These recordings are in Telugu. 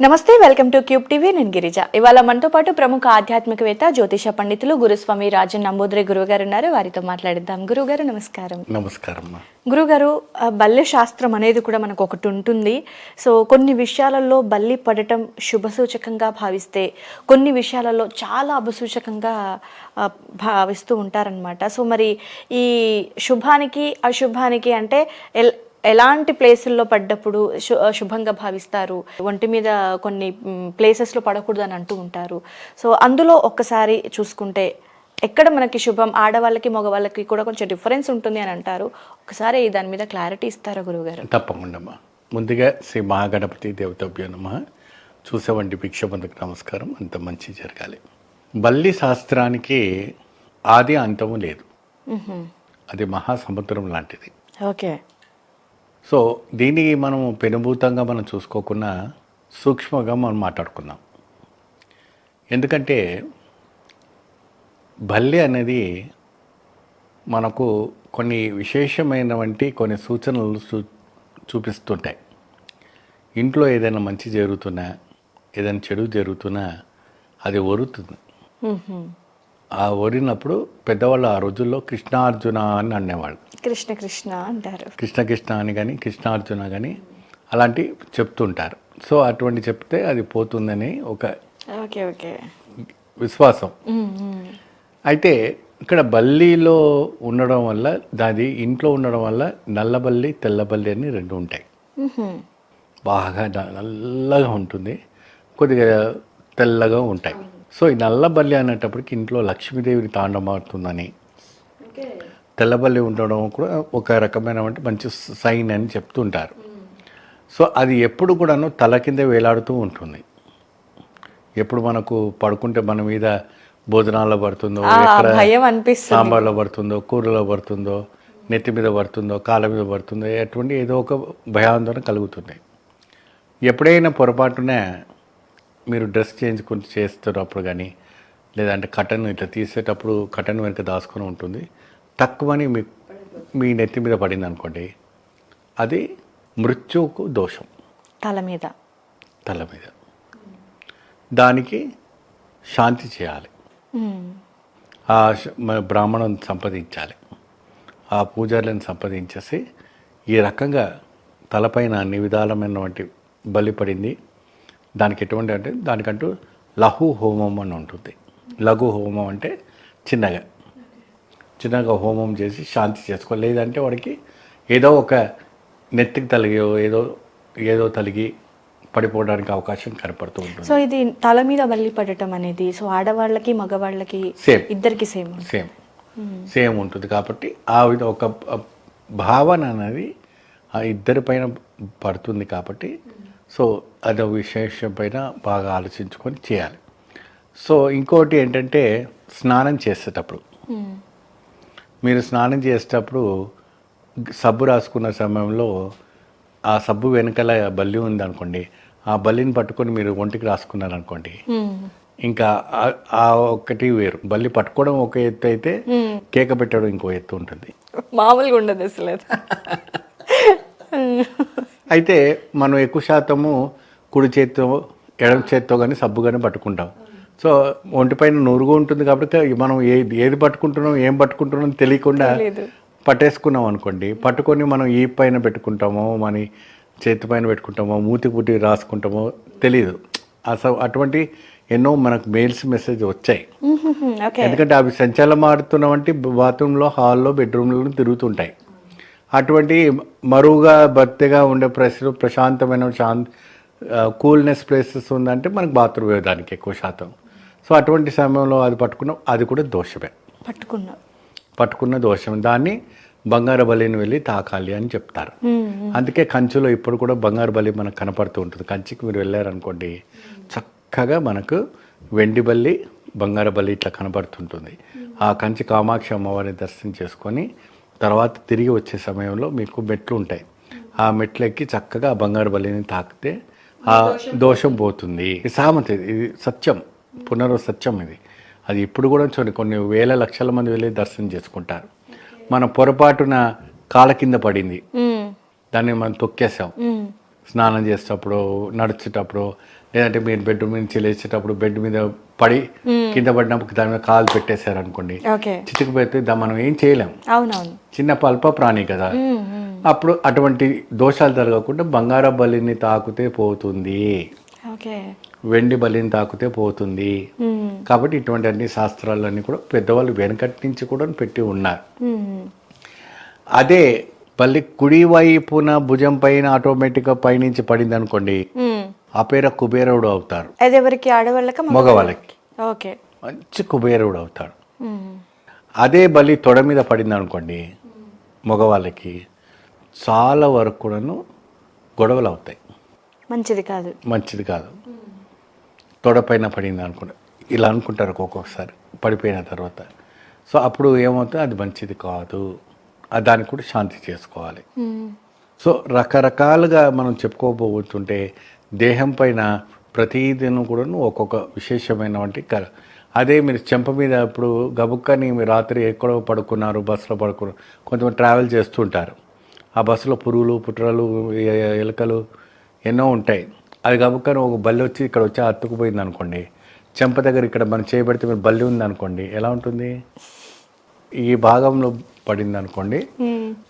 నమస్తే వెల్కమ్ టు క్యూబ్ టీవీ. నేను గిరిజ. ఇవాళ మనతో పాటు ప్రముఖ ఆధ్యాత్మికవేత్త జ్యోతిష పండితులు గురుస్వామి రాజన్ నంబూద్రి గురువు గారు ఉన్నారు వారితో మాట్లాడిద్దాం. గురువు గారు నమస్కారం. నమస్కారం గురుగారు బల్లి శాస్త్రం అనేది కూడా మనకు ఒకటి ఉంటుంది. సో కొన్ని విషయాలలో బల్లి పడటం శుభ సూచకంగా భావిస్తే కొన్ని విషయాలలో చాలా అభసూచకంగా భావిస్తూ ఉంటారనమాట సో మరి ఈ శుభానికి అశుభానికి అంటే ఎల్ ఎలాంటి ప్లేసుల్లో పడ్డప్పుడు శుభంగా భావిస్తారు? ఒంటి మీద కొన్ని ప్లేసెస్లో పడకూడదు అని అంటూ ఉంటారు. సో అందులో ఒక్కసారి చూసుకుంటే ఎక్కడ మనకి శుభం ఆడవాళ్ళకి మగవాళ్ళకి కూడా కొంచెం డిఫరెన్స్ ఉంటుంది అని అంటారు. ఒకసారి దాని మీద క్లారిటీ ఇస్తారా గురువుగారు? తప్పకుండా అమ్మా. ముందుగా శ్రీ మహాగణపతి దేవతభ్యో నమ. చూసేవంటి భిక్షబంధకు నమస్కారం. అంత మంచి జరగాలి. బల్లి శాస్త్రానికి ఆది అంతము లేదు. అది మహాసముద్రం లాంటిది. ఓకే. సో దీనికి మనం పెనుభూతంగా మనం చూసుకోకుండా సూక్ష్మంగా మనం మాట్లాడుకుందాం. ఎందుకంటే బల్లి అనేది మనకు కొన్ని విశేషమైనవంటి కొన్ని సూచనలు చూ చూపిస్తుంటాయి. ఇంట్లో ఏదైనా మంచి జరుగుతున్నా ఏదైనా చెడు జరుగుతున్నా అది ఒరుతుంది. ఆ ఒరినప్పుడు పెద్దవాళ్ళు ఆ రోజుల్లో కృష్ణార్జున అని అనేవాళ్ళు. కృష్ణ కృష్ణ అంటారు. కృష్ణ కృష్ణ అని కానీ కృష్ణార్జున కానీ అలాంటి చెప్తుంటారు. సో అటువంటి చెప్తే అది పోతుందని ఒక ఓకే ఓకే. విశ్వాసం. అయితే ఇక్కడ బల్లిలో ఉండడం వల్ల దాది ఇంట్లో ఉండడం వల్ల నల్లబల్లి తెల్లబల్లి అని రెండు ఉంటాయి. బాగా నల్లగా ఉంటుంది. కొద్దిగా తెల్లగా ఉంటాయి. సో ఈ నల్లబల్లి అనేటప్పటికి ఇంట్లో లక్ష్మీదేవిని తాండమాడుతుందని తెల్లబల్లి ఉండడం కూడా ఒక రకమైన మంచి సైన్ అని చెప్తుంటారు. సో అది ఎప్పుడు కూడాను తల కింద వేలాడుతూ ఉంటుంది. ఎప్పుడు మనకు పడుకుంటే మన మీద భోజనాల్లో పడుతుందో సాంబార్లో పడుతుందో కూరలో పడుతుందో నెత్తి మీద పడుతుందో కాళ్ళ మీద పడుతుందో అటువంటి ఏదో ఒక భయాందోళన కలుగుతుంది. ఎప్పుడైనా పొరపాటున మీరు డ్రెస్ చేంజ్కొని చేస్తున్నప్పుడు కానీ లేదంటే కటన్ ఇట్లా తీసేటప్పుడు కటన్ వెనక దాచుకొని ఉంటుంది. తక్కువని మీ మీ నెత్తి మీద పడింది అనుకోండి అది మృత్యువుకు దోషం. తల మీద. తల మీద. దానికి శాంతి చేయాలి. ఆ బ్రాహ్మణం సంపాదించాలి ఆ పూజారులను సంపాదించేసి ఈ రకంగా తలపైన అన్ని విధాలమైనటువంటి బలి పడింది. దానికి ఎటువంటి అంటే దానికంటూ లఘు హోమం అని ఉంటుంది. లఘు హోమం అంటే చిన్నగా. చిన్నగా హోమం చేసి శాంతి చేసుకో లేదంటే వాడికి ఏదో ఒక నెత్తికి తలిగో ఏదో ఏదో తలిగి పడిపోవడానికి అవకాశం కనపడుతూ ఉంటుంది. సో ఇది తల మీద బల్లి పడటం అనేది సో ఆడవాళ్ళకి మగవాళ్ళకి సేమ్ ఇద్దరికి సేమ్ సేమ్ సేమ్ ఉంటుంది. కాబట్టి ఆ విధ ఒక భావన అనేది ఆ ఇద్దరి పైన పడుతుంది కాబట్టి సో అదో విశేషం పైన బాగా ఆలోచించుకొని చేయాలి. సో ఇంకోటి ఏంటంటే స్నానం చేసేటప్పుడు. మీరు స్నానం చేసేటప్పుడు సబ్బు రాసుకున్న సమయంలో ఆ సబ్బు వెనకాల బల్లి ఉంది అనుకోండి ఆ బల్లిని పట్టుకొని మీరు ఒంటికి రాసుకున్నారు అనుకోండి ఇంకా ఆ- ఒక్కటి వేరు. బల్లి పట్టుకోవడం ఒక ఎత్తు అయితే కేక పెట్టడం ఇంకో ఎత్తు ఉంటుంది. మామూలుగా ఉండదు అసలు. అయితే మనం ఎక్కువ శాతము కుడి చేత్తో ఎడమ చేత్తో కానీ సబ్బు కానీ పట్టుకుంటాం. సో ఒంటిపైన నురుగు ఉంటుంది కాబట్టి మనం ఏది ఏది పట్టుకుంటున్నాం ఏం పట్టుకుంటున్నాం తెలియకుండా. పట్టేసుకున్నాం అనుకోండి. పట్టుకొని మనం ఈ పైన పెట్టుకుంటామో మన చేతి పైన పెట్టుకుంటామో మూతి పుట్టి రాసుకుంటామో తెలియదు అసలు అటువంటి ఎన్నో మనకు మెయిల్స్ మెసేజ్ వచ్చాయి. ఎందుకంటే అవి సంచలనం ఆడుతున్నవంటి బాత్రూంలో హాల్లో బెడ్రూమ్లో తిరుగుతుంటాయి. అటువంటి మరువుగా భర్తీగా ఉండే ప్రశ్న ప్రశాంతమైన శాంత కూల్నెస్ ప్లేసెస్ ఉందంటే మనకు బాత్రూమ్ దానికి ఎక్కువ శాతం. సో అటువంటి సమయంలో అది పట్టుకున్నాం. అది కూడా దోషమే. పట్టుకున్నా. పట్టుకున్న దోషం. దాన్ని బంగారు బలిని వెళ్ళి తాకాలి అని చెప్తారు. అందుకే కంచులో ఇప్పుడు కూడా బంగారు బలి మనకు కనపడుతూ ఉంటుంది. కంచికి మీరు వెళ్ళారనుకోండి చక్కగా మనకు వెండి బల్లి బంగారు బలి ఇట్లా కనపడుతుంటుంది. ఆ కంచి కామాక్షి అమ్మవారిని దర్శనం చేసుకొని తర్వాత తిరిగి వచ్చే సమయంలో మీకు మెట్లు ఉంటాయి. ఆ మెట్లు ఎక్కి చక్కగా బంగారు బలిని తాకితే ఆ దోషం పోతుంది. సామెత ఇది సత్యం పునరు సత్యం ఇది. అది ఇప్పుడు కూడా చూడండి కొన్ని వేల లక్షల మంది వెళ్ళి దర్శనం చేసుకుంటారు. మన పొరపాటున కాళ్ళ కింద పడింది. దాన్ని మనం తొక్కేసాం. స్నానం చేసేటప్పుడు నడిచేటప్పుడు లేదంటే మీరు బెడ్రూమ్ నుంచి లేచేటప్పుడు బెడ్ మీద పడి కింద పడినప్పుడు దాని మీద కాలు పెట్టేశారు అనుకోండి చితికిపోతే దా మనం ఏం చేయలేం. చిన్న అల్ప ప్రాణి కదా. అప్పుడు అటువంటి దోషాలు జరగకుండా బంగార బలిని తాకుతే పోతుంది. వెండి బలిని తాకుతే పోతుంది. కాబట్టి ఇటువంటి అన్ని శాస్త్రాలన్నీ కూడా పెద్దవాళ్ళు వెనకటి నుంచి కూడా పెట్టి ఉన్నారు. అదే బల్లి కుడి వైపున భుజం పైన ఆటోమేటిక్గా పైనుంచి పడింది అనుకోండి. ఆ పేర కుబేరుడు అవుతారు. అది ఎవరికి? ఆడవాళ్ళక మగవాళ్ళకి? ఓకే. మంచి కుబేరుడు అవుతాడు. అదే బలి తొడ మీద పడింది అనుకోండి మగవాళ్ళకి చాలా వరకు కూడాను గొడవలు అవుతాయి. మంచిది కాదు. మంచిది కాదు. తొడ పైన పడింది అనుకుంటా ఇలా అనుకుంటారు ఒక్కొక్కసారి పడిపోయిన తర్వాత. సో అప్పుడు ఏమవుతుంది? అది మంచిది కాదు. దానికి కూడా శాంతి చేసుకోవాలి. సో రకరకాలుగా మనం చెప్పుకోబోతుంటే దేహం పైన ప్రతిదినం కూడా ఒక్కొక్క విశేషమైన వంటి క అదే మీరు చెంప మీద ఇప్పుడు గబుక్కని మీరు రాత్రి ఎక్కడో పడుకున్నారు బస్సులో పడుకున్నారు కొంతమంది ట్రావెల్ చేస్తుంటారు. ఆ బస్సులో పురుగులు పుట్రలు ఎలుకలు ఎన్నో ఉంటాయి. అది గబుక్కని ఒక బల్లి వచ్చి ఇక్కడ వచ్చి అతుకుపోయింది అనుకోండి చెంప దగ్గర ఇక్కడ మనం చేయబడితే మీరు బల్లి ఉంది అనుకోండి ఎలా ఉంటుంది? ఈ భాగంలో పడింది అనుకోండి.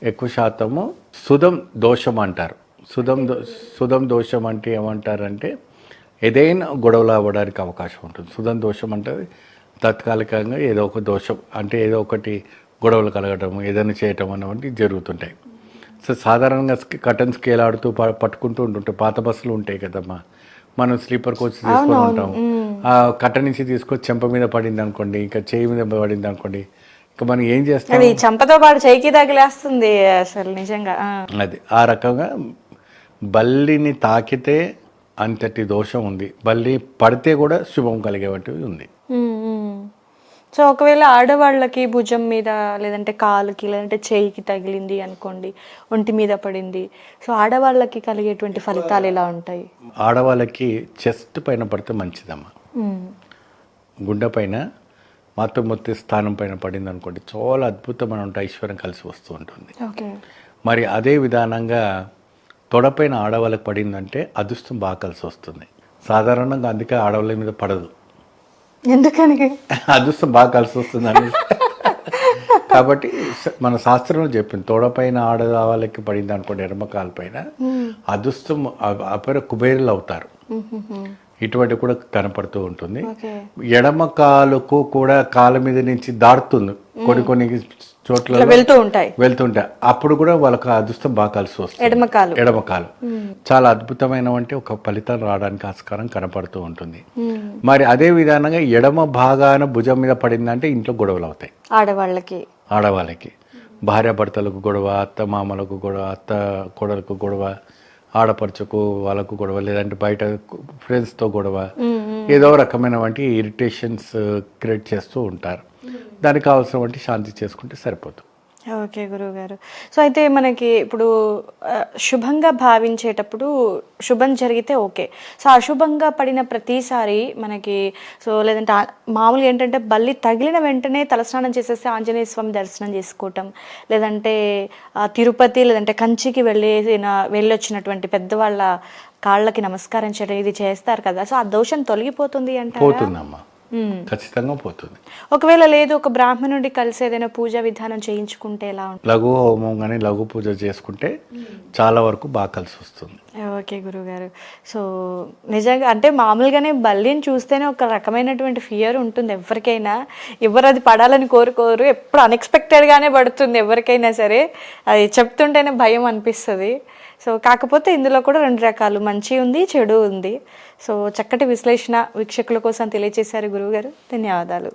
ఎక్కువ శాతము సుధం దోషం అంటారు. సుధం దో సుధం దోషం అంటే ఏమంటారంటే ఏదైనా గొడవలు అవ్వడానికి అవకాశం ఉంటుంది. సుధం దోషం అంటే తాత్కాలికంగా ఏదో ఒక దోషం అంటే ఏదో ఒకటి గొడవలు కలగడం ఏదైనా చేయటం అనేవి జరుగుతుంటాయి. సో సాధారణంగా కటన్ స్కేల్ ఆడుతూ పట్టుకుంటూ ఉంటుంటాయి పాత బస్సులు ఉంటాయి కదమ్మా. మనం స్లీపర్ కోచ్ తీసుకొని ఉంటాం ఆ కట్ట నుంచి తీసుకొచ్చి చెంప మీద పడింది అనుకోండి ఇంకా చేయి మీద పడింది అనుకోండి ఇంకా మనం ఏం చేస్తాం? చంపతో పాటు చేయికి తగిలేస్తుంది అసలు నిజంగా. అది ఆ రకంగా బల్లిని తాకితే అంతటి దోషం ఉంది. బల్లి పడితే కూడా శుభం కలిగేటువంటివి ఉంది. సో ఒకవేళ ఆడవాళ్ళకి భుజం మీద లేదంటే కాలుకి లేదంటే చేయికి తగిలింది అనుకోండి ఒంటి మీద పడింది సో ఆడవాళ్ళకి కలిగేటువంటి ఫలితాలు ఎలా ఉంటాయి? ఆడవాళ్ళకి చెస్ట్ పైన పడితే మంచిదమ్మా. మ్మ్. గుండె పైన మాతృమూర్తి స్థానం పైన పడింది అనుకోండి చాలా అద్భుతమైన ఐశ్వర్యం కలిసి వస్తూ ఉంటుంది. మరి అదే విధానంగా తొడపైన ఆడవాళ్ళకి పడిందంటే అదృష్టం బాగా కలిసి వస్తుంది. సాధారణంగా అందుకే ఆడవాళ్ళ మీద పడదు. ఎందుకని? అదృష్టం బాగా కలిసి వస్తుందని కాబట్టి స- మన శాస్త్రంలో చెప్పింది తోడపైన ఆడవాళ్ళకి పడింది అనుకోండి ఎడమకాల పైన అదృష్టం అపర కుబేరులు అవుతారు. ఇటువంటి కూడా కనపడుతూ ఉంటుంది. ఎడమ కాలుకు కూడా కాళ్ళ మీద నుంచి దాడుతుంది కొన్ని కొన్ని చోట్ల వెళ్తూ ఉంటాయి. వెళ్తుంటే అప్పుడు కూడా వాళ్ళకి అదృష్టం బాగా కలిసి వస్తుంది. ఎడమకాలు. ఎడమకాలు. చాలా అద్భుతమైన వంటి ఒక ఫలితం రావడానికి ఆస్కారం కనపడుతూ ఉంటుంది. మరి అదే విధానంగా ఎడమ భాగాన భుజం మీద పడిందంటే ఇంట్లో గొడవలు అవుతాయి. ఆడవాళ్ళకి. ఆడవాళ్ళకి. భార్యాభర్తలకు గొడవ అత్త మామలకు గొడవ అత్త కోడలకు గొడవ ఆడపడుచుకు వాళ్ళకు గొడవ లేదంటే బయట ఫ్రెండ్స్తో గొడవ. ఏదో రకమైన వంటి ఇరిటేషన్స్ క్రియేట్ చేస్తూ ఉంటారు. దానికి కావాల్సిన వంటి శాంతి చేసుకుంటే సరిపోతుంది ఓకే గురువు గారు సో అయితే మనకి ఇప్పుడు శుభంగా భావించేటప్పుడు శుభం జరిగితే ఓకే. సో అశుభంగా పడిన ప్రతిసారి మనకి సో లేదంటే మామూలుగా ఏంటంటే బల్లి తగిలిన వెంటనే తలస్నానం చేసేసి ఆంజనేయ స్వామి దర్శనం చేసుకోవటం లేదంటే తిరుపతి లేదంటే కంచికి వెళ్ళేసిన వెళ్ళొచ్చినటువంటి పెద్దవాళ్ళ కాళ్ళకి నమస్కారం చేయడం ఇది చేస్తారు కదా. సో ఆ దోషం తొలగిపోతుంది అంటే పోతుందమ్మా. ఖచ్చితంగా పోతుంది. ఒకవేళ లేదు ఒక బ్రాహ్మణుడి కలిసి ఏదైనా పూజా విధానం చేయించుకుంటే ఎలా ఉంటుంది? లఘు హోమం కానీ లఘు పూజ చేసుకుంటే చాలా వరకు బాగా కలిసి వస్తుంది. ఓకే గురుగారు. సో నిజంగా అంటే మామూలుగానే బల్లిని చూస్తేనే ఒక రకమైనటువంటి ఫియర్ ఉంటుంది ఎవరికైనా. ఎవరు అది పడాలని కోరుకోరు. ఎప్పుడు అన్ఎక్స్పెక్టెడ్గానే పడుతుంది ఎవరికైనా సరే. అది చెప్తుంటేనే భయం అనిపిస్తుంది. సో కాకపోతే ఇందులో కూడా రెండు రకాలు. మంచి ఉంది చెడు ఉంది. సో చక్కటి విశ్లేషణ వీక్షకుల కోసం తెలియజేశారు గురువుగారు ధన్యవాదాలు.